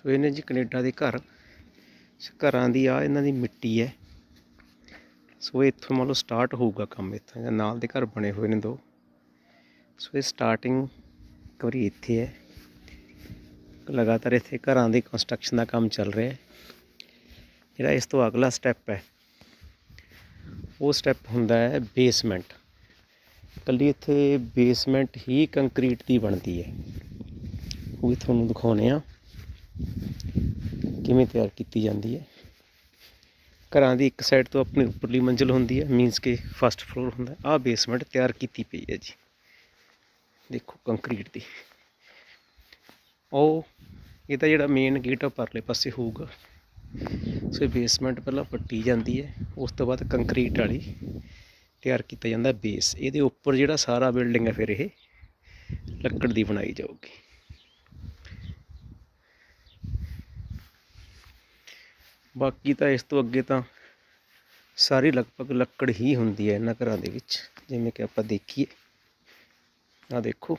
ਸੋ ਇਹਨੇ ਜੀ ਕੈਨੇਡਾ ਦੇ ਘਰ, ਘਰਾਂ ਦੀ ਆ ਇਹਨਾਂ ਦੀ ਮਿੱਟੀ ਹੈ। ਸੋ ਇੱਥੋਂ ਮੰਨ ਲਓ ਸਟਾਰਟ ਹੋਊਗਾ ਕੰਮ ਇੱਥੋਂ, ਜਾਂ ਨਾਲ ਦੇ ਘਰ ਬਣੇ ਹੋਏ ਨੇ ਦੋ। ਸੋ ਇਹ ਸਟਾਰਟਿੰਗ ਇੱਕ ਵਾਰੀ ਇੱਥੇ ਹੈ। ਲਗਾਤਾਰ ਇੱਥੇ ਘਰਾਂ ਦੀ ਕੰਸਟਰਕਸ਼ਨ ਦਾ ਕੰਮ ਚੱਲ ਰਿਹਾ ਹੈ। ਜਿਹੜਾ ਇਸ ਤੋਂ ਅਗਲਾ ਸਟੈਪ ਹੈ, ਉਹ ਸਟੈਪ ਹੁੰਦਾ ਹੈ ਬੇਸਮੈਂਟ ਕੱਲੀ ਇੱਥੇ ਬੇਸਮੈਂਟ ਹੀ ਕੰਕਰੀਟ ਦੀ ਬਣਦੀ ਹੈ। ਉਹ ਵੀ ਤੁਹਾਨੂੰ ਦਿਖਾਉਨੇ ਆ ਕਿਵੇਂ ਤਿਆਰ ਕੀਤੀ ਜਾਂਦੀ ਹੈ? ਘਰਾਂ ਦੀ ਇੱਕ ਸਾਈਡ ਤੋਂ ਆਪਣੀ ਉੱਪਰਲੀ ਮੰਜ਼ਿਲ ਹੁੰਦੀ ਹੈ ਮੀਨਸ ਕਿ ਫਸਟ ਫਲੋਰ ਹੁੰਦਾ ਆ ਬੇਸਮੈਂਟ ਤਿਆਰ ਕੀਤੀ ਪਈ ਹੈ ਜੀ। ਦੇਖੋ ਕੰਕਰੀਟ ਦੀ। ਉਹ ਇਹਦਾ ਜਿਹੜਾ ਮੇਨ ਗੇਟ ਆ ਪਰਲੇ ਪਾਸੇ ਹੋਊਗਾ। ਸੋ ਇਹ ਬੇਸਮੈਂਟ ਪਹਿਲਾਂ ਪੱਟੀ ਜਾਂਦੀ ਹੈ। ਉਸ ਤੋਂ ਬਾਅਦ ਕੰਕਰੀਟ ਵਾਲੀ ਤਿਆਰ ਕੀਤਾ ਜਾਂਦਾ ਬੇਸ ਇਹਦੇ ਉੱਪਰ ਜਿਹੜਾ ਸਾਰਾ ਬਿਲਡਿੰਗ ਹੈ, ਫਿਰ ਇਹ ਲੱਕੜ ਦੀ ਬਣਾਈ ਜਾਊਗੀ। ਬਾਕੀ ਤਾਂ ਇਸ ਤੋਂ ਅੱਗੇ ਤਾਂ ਸਾਰੀ ਲਗਭਗ ਲੱਕੜ ਹੀ ਹੁੰਦੀ ਹੈ ਇਹਨਾਂ ਘਰਾਂ ਦੇ ਵਿੱਚ, ਜਿਵੇਂ ਕਿ ਆਪਾਂ ਦੇਖੀਏ। ਆ ਦੇਖੋ।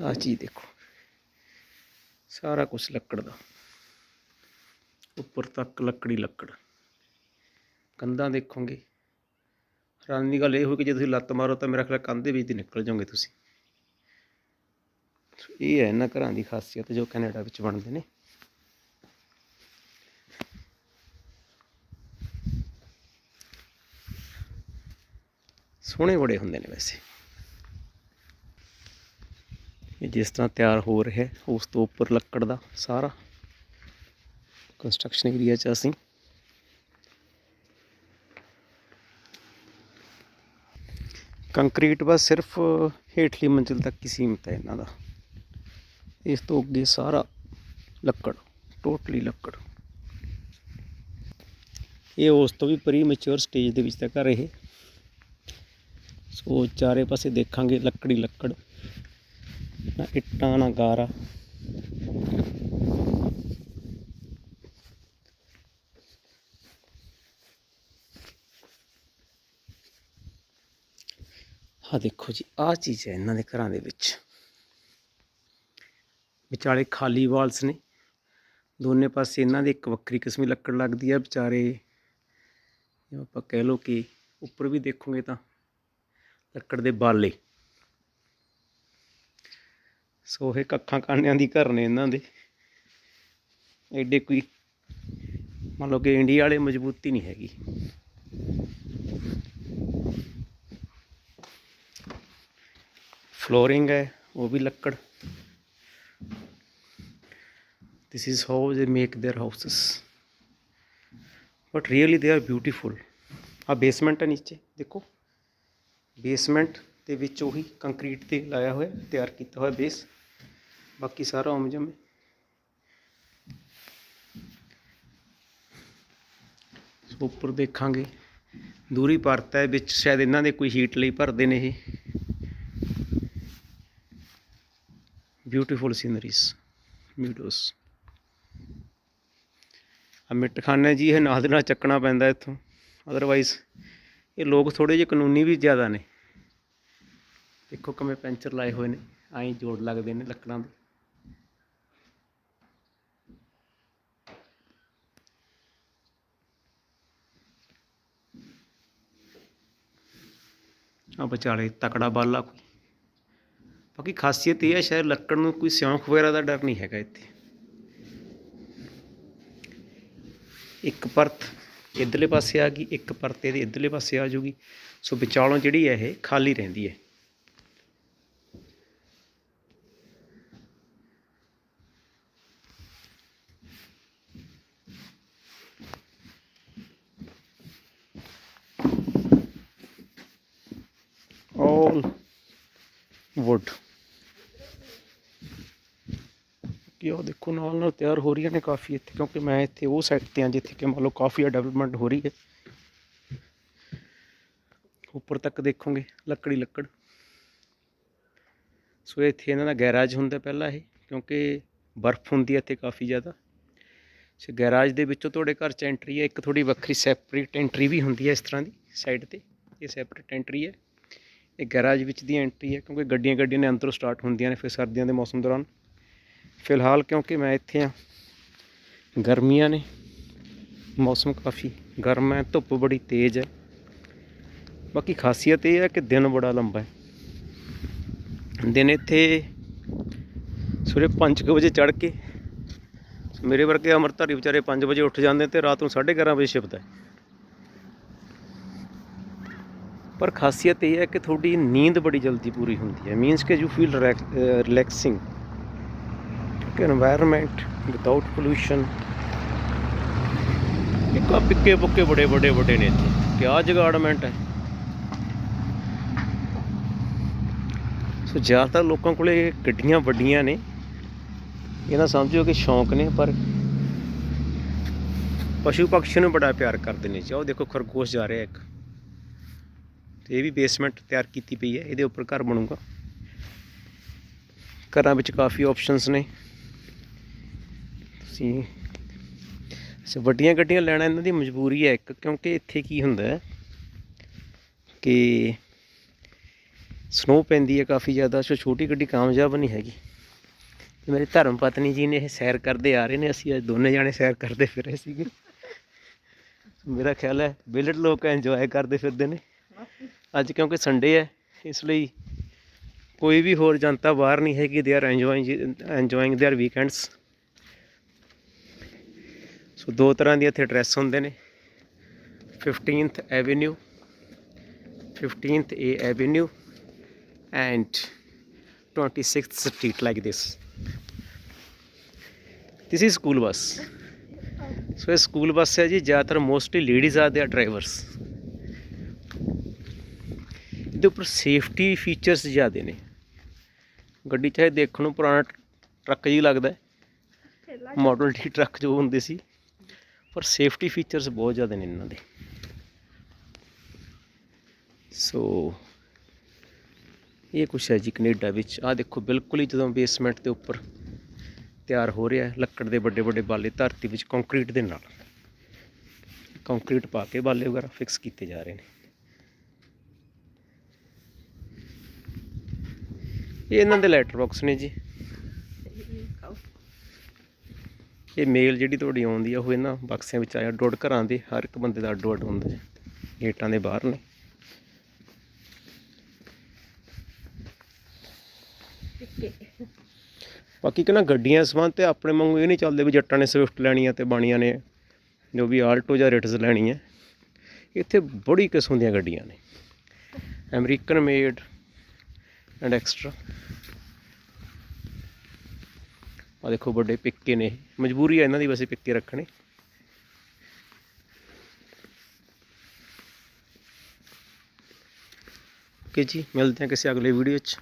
ਆ ਚੀਜ਼ ਦੇਖੋ। ਸਾਰਾ ਕੁਝ ਲੱਕੜ ਦਾ। ਉੱਪਰ ਤੱਕ ਲੱਕੜੀ ਲੱਕੜ। ਕੰਧਾਂ ਦੇਖੋਗੇ। ਹੈਰਾਨੀ ਦੀ ਗੱਲ ਇਹ ਹੋਈ ਕਿ ਜੇ ਤੁਸੀਂ ਲੱਤ ਮਾਰੋ ਤਾਂ ਮੇਰਾ ਖਿਆਲ ਕੰਧ ਦੇ ਵਿੱਚ ਦੀ ਨਿਕਲ ਜਾਓਗੇ ਤੁਸੀਂ। ਇਹ ਹੈ ਇਹਨਾਂ ਘਰਾਂ ਦੀ ਖਾਸੀਅਤ ਜੋ ਕੈਨੇਡਾ ਵਿੱਚ ਬਣਦੇ ਨੇ। ਸੋਹਣੇ ਬੜੇ ਹੁੰਦੇ ਨੇ ਵੈਸੇ। ਇਹ ਜਿਸ ਤਰ੍ਹਾਂ ਤਿਆਰ ਹੋ ਰਿਹਾ, ਉਸ ਤੋਂ ਉੱਪਰ ਲੱਕੜ ਦਾ ਸਾਰਾ ਕੰਸਟਰਕਸ਼ਨ ਏਰੀਆ 'ਚ ਅਸੀਂ ਕੰਕਰੀਟ ਬਸ ਸਿਰਫ ਹੇਠਲੀ ਮੰਜ਼ਿਲ ਤੱਕ ਹੀ ਸੀਮਤ ਹੈ ਇਹਨਾਂ ਦਾ। ਇਸ ਤੋਂ ਅੱਗੇ ਸਾਰਾ ਲੱਕੜ ਟੋਟਲੀ ਲੱਕੜ। ਇਹ ਉਸ ਤੋਂ ਵੀ ਪ੍ਰੀ ਮੈਚੁਰ ਸਟੇਜ ਦੇ ਵਿੱਚ ਤੱਕ ਘਰ ਇਹ ਸੋ ਚਾਰੇ ਪਾਸੇ ਦੇਖਾਂਗੇ ਲੱਕੜੀ ਲੱਕੜ। ਨਾ ਇੱਟਾਂ, ਨਾ ਗਾਰਾ। ਆ ਦੇਖੋ ਜੀ, ਆਹ ਚੀਜ਼ ਹੈ ਇਹਨਾਂ ਦੇ ਘਰਾਂ ਦੇ ਵਿੱਚ। ਵਿਚਾਲੇ ਖਾਲੀ ਵਾਲਸ ਨੇ। ਦੋਨੇ ਪਾਸੇ ਇਹਨਾਂ ਦੀ ਇੱਕ ਵੱਖਰੀ ਕਿਸਮ ਦੀ ਲੱਕੜ ਲੱਗਦੀ ਹੈ ਵਿਚਾਰੇ। ਜਿਵੇਂ ਆਪਾਂ ਕਹਿ ਲਓ ਕਿ ਉੱਪਰ ਵੀ ਦੇਖੋਗੇ ਤਾਂ। ਲੱਕੜ ਦੇ ਬਾਲੇ। ਸੋ ਇਹ ਕੱਖਾਂ ਕਾਨਿਆਂ ਦੀ ਘਰ ਨੇ ਇਹਨਾਂ ਦੇ। ਐਡੇ ਕੋਈ ਮੰਨ ਲਓ ਕਿ ਇੰਡੀਆ ਵਾਲੇ ਮਜ਼ਬੂਤੀ ਨਹੀਂ ਹੈਗੀ। ਫਲੋਰਿੰਗ ਹੈ, ਉਹ ਵੀ ਲੱਕੜ। This is how they make their houses. But really they are beautiful ਆ ਬੇਸਮੈਂਟ ਹੈ ਨੀਚੇ, ਦੇਖੋ। ਬੇਸਮੈਂਟ ਦੇ ਵਿੱਚ ਉਹੀ ਕੰਕਰੀਟ ਤੇ ਲਾਇਆ ਹੋਇਆ, ਤਿਆਰ ਕੀਤਾ ਹੋਇਆ ਬੇਸ। ਬਾਕੀ ਸਾਰਾ ਉਮਜਮ ਹੈ ਉੱਪਰ ਦੇਖਾਂਗੇ। ਦੂਰੀ ਪਰਤ ਹੈ, ਵਿੱਚ ਸ਼ਾਇਦ ਇਹਨਾਂ ਦੇ ਕੋਈ ਹੀਟ ਲਈ ਭਰਦੇ ਨੇ ਇਹ। ਬਿਊਟੀਫੁਲ ਸੀਨਰੀਜ਼ ਮੀਡੋਸ ਆ ਮਿੱਟਖਾਨਾ ਜੀ ਇਹ ਨਾਲ ਦੇ ਨਾਲ ਚੱਕਣਾ ਪੈਂਦਾ ਇੱਥੋਂ। ਅਦਰਵਾਈਜ਼ ਇਹ ਲੋਕ ਥੋੜੇ ਜਿਹੇ ਕਾਨੂੰਨੀ ਵੀ ਜ਼ਿਆਦਾ ਨੇ। ਦੇਖੋ ਕਿਵੇਂ ਪੈਂਚਰ ਲਾਏ ਹੋਏ ਨੇ, ਐਂ ਜੋੜ ਲੱਗਦੇ ਨੇ ਲੱਕੜਾਂ ਦੇ। ਆ ਵਿਚਾਲੇ ਤਕੜਾ ਬਾਲਾ ਕੋਈ। ਬਾਕੀ ਖਾਸੀਅਤ ਇਹ ਹੈ ਸ਼ਾਇਦ ਲੱਕੜ ਨੂੰ ਕੋਈ ਸਿਉਂਖ ਵਗੈਰਾ ਦਾ ਡਰ ਨਹੀਂ ਹੈਗਾ ਇੱਥੇ। ਇੱਕ ਪਰਤ ਇੱਧਰਲੇ ਪਾਸੇ ਆ ਗਈ, ਇੱਕ ਪਰਤ ਇਹਦੇ ਇੱਧਰਲੇ ਪਾਸੇ ਆ ਜੂਗੀ। ਸੋ ਵਿਚਾਲੋਂ ਜਿਹੜੀ ਹੈ ਇਹ ਖਾਲੀ ਰਹਿੰਦੀ ਹੈ। All wood ਕਿ ਉਹ ਦੇਖੋ ਨਾਲ ਨਾਲ ਤਿਆਰ ਹੋ ਰਹੀਆਂ ਨੇ ਕਾਫੀ ਇੱਥੇ, ਕਿਉਂਕਿ ਮੈਂ ਇੱਥੇ ਉਹ ਸਾਈਡ ਤੇ ਆ ਜਿੱਥੇ ਕਿ ਮੰਨ ਲਓ ਕਾਫੀ ਡਿਵੈਲਪਮੈਂਟ ਹੋ ਰਹੀ ਹੈ। ਉੱਪਰ ਤੱਕ ਦੇਖੋਗੇ, ਲੱਕੜੀ ਲੱਕੜ। ਸੋ ਇੱਥੇ ਇਹਨਾਂ ਦਾ ਗੈਰਾਜ ਹੁੰਦਾ ਪਹਿਲਾਂ ਇਹ, ਕਿਉਂਕਿ ਬਰਫ਼ ਹੁੰਦੀ ਹੈ ਇੱਥੇ ਕਾਫੀ ਜ਼ਿਆਦਾ। ਸੋ ਗੈਰਾਜ ਦੇ ਵਿੱਚੋਂ ਤੁਹਾਡੇ ਘਰ ਚ ਐਂਟਰੀ ਹੈ, ਇੱਕ ਥੋੜੀ ਵੱਖਰੀ ਸੈਪਰੇਟ ਐਂਟਰੀ ਵੀ ਹੁੰਦੀ ਹੈ ਇਸ ਤਰ੍ਹਾਂ ਦੀ ਸਾਈਡ ਤੇ, ਇਹ ਸੈਪਰੇਟ ਐਂਟਰੀ ਹੈ। ਇਹ ਗੈਰਾਜ ਵਿੱਚ ਦੀ ਐਂਟਰੀ ਹੈ, ਕਿਉਂਕਿ ਗੱਡੀਆਂ ਗੱਡੀਆਂ ਨੇ ਅੰਦਰੋਂ ਸਟਾਰਟ ਹੁੰਦੀਆਂ ਨੇ, ਫਿਰ ਸਰਦੀਆਂ ਦੇ ਮੌਸਮ ਦੌਰਾਨ। ਫਿਲਹਾਲ ਕਿਉਂਕਿ ਮੈਂ ਇੱਥੇ ਆ ਗਰਮੀਆਂ ਨੇ ਮੌਸਮ ਕਾਫੀ ਗਰਮ ਹੈ ਧੁੱਪ ਬੜੀ ਤੇਜ਼ ਹੈ ਬਾਕੀ ਖਾਸੀਅਤ ਇਹ ਹੈ ਕਿ ਦਿਨ ਬੜਾ ਲੰਬਾ ਹੈ ਦਿਨ ਇੱਥੇ ਸਵੇਰੇ 5 ਵਜੇ ਚੜ੍ਹ ਕੇ ਮੇਰੇ ਵਰਗੇ ਅਮਰਧਾਰੀ ਵਿਚਾਰੇ 5 ਵਜੇ ਉੱਠ ਜਾਂਦੇ ਤੇ ਰਾਤ ਨੂੰ 11:30 ਵਜੇ ਛਿਪਦਾ ਹੈ ਪਰ ਖਾਸੀਅਤ ਇਹ ਹੈ ਕਿ ਤੁਹਾਡੀ ਨੀਂਦ ਬੜੀ ਜਲਦੀ ਪੂਰੀ ਹੁੰਦੀ ਹੈ ਮੀਨਸ ਕਿ you feel relaxing environment without pollution ਇੱਕ ਆ ਪਿੱਕੇ ਪੁੱਕੇ ਬੜੇ ਬੜੇ ਵੱਡੇ ਨੇ ਇੱਥੇ। ਕਿਆ ਜਗਾੜਮੈਂਟ ਹੈ। ਸੋ ਜ਼ਿਆਦਾਤਰ ਲੋਕਾਂ ਕੋਲੇ ਗੱਡੀਆਂ ਵੱਡੀਆਂ ਨੇ। ਇਹਨਾਂ ਸਮਝੋ ਕਿ ਸ਼ੌਂਕ ਨੇ, ਪਰ ਪਸ਼ੂ ਪਕਸ਼ੀ ਨੂੰ ਬੜਾ ਪਿਆਰ ਕਰਦੇ ਨੇ ਚਾਹੋ ਦੇਖੋ ਖਰਗੋਸ਼ ਜਾ ਰਿਹਾ ਇੱਕ। ਤੇ ਇਹ ਵੀ ਬੇਸਮੈਂਟ ਤਿਆਰ ਕੀਤੀ ਪਈ ਹੈ। ਇਹਦੇ ਉੱਪਰ ਘਰ ਬਣੂਗਾ। ਘਰਾਂ ਵਿੱਚ ਕਾਫੀ ਆਪਸ਼ਨਸ ਨੇ। ਤੁਸੀਂ ਅੱਛਾ ਵੱਡੀਆਂ ਗੱਡੀਆਂ ਲੈਣਾ ਇਹਨਾਂ ਦੀ ਮਜਬੂਰੀ ਹੈ ਇੱਕ ਕਿਉਂਕਿ ਇੱਥੇ ਕੀ ਹੁੰਦਾ ਹੈ ਕਿ ਸਨੋ ਪੈਂਦੀ ਹੈ ਕਾਫੀ ਜ਼ਿਆਦਾ ਸੋ ਛੋਟੀ ਗੱਡੀ ਕਾਮਯਾਬ ਨਹੀਂ ਹੈਗੀ ਤੇ ਮੇਰੇ ਧਰਮ ਪਤਨੀ ਜੀ ਨੇ ਇਹ ਸੈਰ ਕਰਦੇ ਆ ਰਹੇ ਨੇ ਅਸੀਂ ਅੱਜ ਦੋਨੇ ਜਾਣੇ ਸੈਰ ਕਰਦੇ ਫਿਰ ਰਹੇ ਸੀਗੇ ਮੇਰਾ ਖਿਆਲ ਹੈ ਬਿਲਟ ਲੋਕ ਇੰਜੋਏ ਕਰਦੇ ਫਿਰਦੇ ਨੇ ਅੱਜ ਕਿਉਂਕਿ ਸੰਡੇ ਹੈ ਇਸ ਲਈ ਕੋਈ ਵੀ ਹੋਰ ਜਨਤਾ ਬਾਹਰ ਨਹੀਂ ਹੈਗੀ they are enjoying enjoying their weekends ਸੋ ਦੋ ਤਰ੍ਹਾਂ ਦੇ ਇੱਥੇ ਐਡਰੈਸ ਹੁੰਦੇ ਨੇ। 15th avenue 15th A Avenue and 26th Street like this. This is school bus. So ਇਹ ਸਕੂਲ ਬੱਸ ਹੈ ਜੀ ਜ਼ਿਆਦਾਤਰ ਮੋਸਟਲੀ ਲੇਡੀਜ਼ ਆ ਦੇ ਡਰਾਈਵਰਸ ਇਹਦੇ ਉੱਪਰ ਸੇਫਟੀ ਫੀਚਰਸ ਜ਼ਿਆਦੇ ਨੇ। ਗੱਡੀ ਚਾਹੇ ਦੇਖਣ ਨੂੰ ਪੁਰਾਣਾ ਟਰੱਕ ਜੀ ਲੱਗਦਾ ਮਾਡਲ ਟੀ ਟਰੱਕ ਜੋ ਹੁੰਦੇ ਸੀ। ਪਰ ਸੇਫਟੀ ਫੀਚਰਸ ਬਹੁਤ ਜ਼ਿਆਦਾ ਨੇ ਇਹਨਾਂ ਦੇ। ਸੋ ਇਹ ਕੁਛ ਹੈ ਜੀ ਕੈਨੇਡਾ ਵਿੱਚ। ਆ ਦੇਖੋ, ਬਿਲਕੁਲ ਹੀ ਜਦੋਂ ਬੇਸਮੈਂਟ ਦੇ ਉੱਪਰ ਤਿਆਰ ਹੋ ਰਿਹਾ ਲੱਕੜ ਦੇ ਵੱਡੇ ਵੱਡੇ ਬਾਲੇ ਧਰਤੀ ਵਿੱਚ ਕੰਕਰੀਟ ਦੇ ਨਾਲ। ਕੰਕਰੀਟ ਪਾ ਕੇ ਬਾਲੇ ਵਗੈਰਾ ਫਿਕਸ ਕੀਤੇ ਜਾ ਰਹੇ ਨੇ। ਇਹ ਇਹਨਾਂ ਦੇ ਲੈਟਰ ਬਾਕਸ ਨੇ ਜੀ। ਇਹ ਮੇਲ ਜਿਹੜੀ ਤੁਹਾਡੀ ਆਉਂਦੀ ਆ, ਉਹ ਇਹਨਾਂ ਬਕਸਿਆਂ ਵਿੱਚ ਆਇਆ ਡੋਡ ਘਰਾਂ ਦੇ ਹਰ ਇੱਕ ਬੰਦੇ ਦਾ ਅੱਡੋ ਅੱਡ ਹੁੰਦਾ ਹੈ ਗੇਟਾਂ ਦੇ ਬਾਹਰ ਨੇ। ਬਾਕੀ ਕਿ ਨਾ ਗੱਡੀਆਂ ਸਮਾਨ ਤੇ ਆਪਣੇ ਵਾਂਗੂ ਇਹ ਨਹੀਂ ਚੱਲਦੇ ਵੀ ਜੱਟਾਂ ਨੇ ਸਵਿਫਟ ਲੈਣੀ ਆ ਤੇ ਬਾਣੀਆਂ ਨੇ, ਜੋ ਵੀ ਆਲਟੋ ਜਾਂ ਰਿਟਸ ਲੈਣੀ ਹੈ ਇੱਥੇ ਬੜੀ ਕਿਸਮ ਦੀਆਂ ਗੱਡੀਆਂ ਨੇ। ਅਮਰੀਕਨ ਮੇਡ ਐਂਡ ਐਕਸਟਰਾ ਆ ਦੇਖੋ ਵੱਡੇ ਪਿੱਕੇ ਨੇ ਇਹ। ਮਜਬੂਰੀ ਹੈ ਇਹਨਾਂ ਦੀ ਵੈਸੇ ਪਿੱਕੇ ਰੱਖਣੇ ਓਕੇ ਜੀ, ਮਿਲਦੇ ਹਾਂ ਕਿਸੇ ਅਗਲੇ ਵੀਡੀਓ 'ਚ